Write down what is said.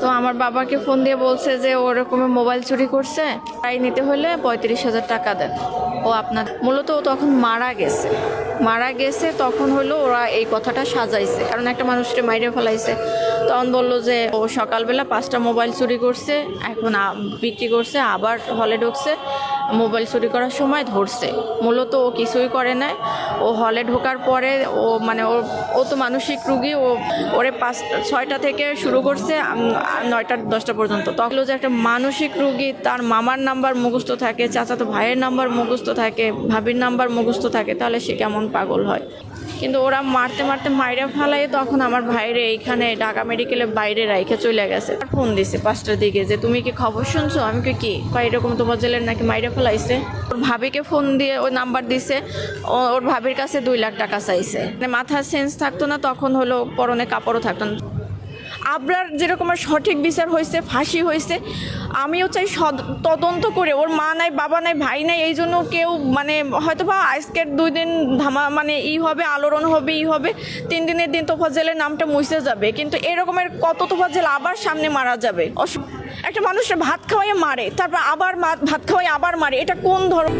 তো আমার বাবাকে ফোন দিয়ে বলছে যে ওরকম মোবাইল চুরি করছে। তাই নিতে হলে পঁয়ত্রিশ হাজার টাকা দেন। ও আপনার, মূলত ও তখন মারা গেছে। মারা গেছে, তখন হলো ওরা এই কথাটা সাজাইছে। কারণ একটা মানুষকে মাইরে ফেলাইছে। তখন বলল যে ও সকালবেলা পাঁচটা মোবাইল চুরি করছে, এখন বিক্রি করছে, আবার হলে ঢুকছে। মোবাইল চুরি করার সময় ধরছে। মূলত ও কিছুই করে নাই। ও হলে ঢোকার পরে ও মানে ওর, ও তো মানসিক রুগী, ও ওরে পাঁচ, ছয়টা থেকে শুরু করছে নয়টা, দশটা পর্যন্ত। তখন যে একটা মানসিক রুগী, তার মামার নাম্বার মুখস্থ থাকে, চাচাতো ভাইয়ের নাম্বার মুখস্থ থাকে, ভাবির নাম্বার মুখস্থ থাকে, তাহলে সে কেমন পাগল হয়? কিন্তু ওরা মারতে মারতে মাইরে ফেলাই তখন আমার ভাইরে এইখানে ঢাকা মেডিকেলে বাইরে রাইখে চলে গেছে। ফোন দিছে পাঁচটার দিকে যে, তুমি কি খবর শুনছো? আমি কি কি? কয়, এরকম তোমার জেলের নাকি মাইরে ফেলাইছে। ওর ভাবিকে ফোন দিয়ে ওই নাম্বার দিছে। ওর ভাবির কাছে দুই লাখ টাকা চাইছে। মানে মাথার সেন্স থাকতো না, তখন হলো পরনে কাপড়ও থাকতো না। আবরার যেরকম সঠিক বিচার হয়েছে, ফাঁসি হয়েছে, আমিও চাই তদন্ত করে, ওর মা নাই, বাবা নাই, ভাই নাই, এই জন্য কেউ মানে হয়তো বা আজকের দুই দিন ধামা মানে ই হবে, আলোড়ন হবে, ই হবে, তিন দিনের দিন তোফাজ্জেলের নামটা মুছে যাবে। কিন্তু এরকমের কত তোফাজ্জেল আবার সামনে মারা যাবে? একটা মানুষের ভাত খাওয়াই মারে তারপর আবার ভাত খাওয়াই আবার মারে এটা কোন ধরনের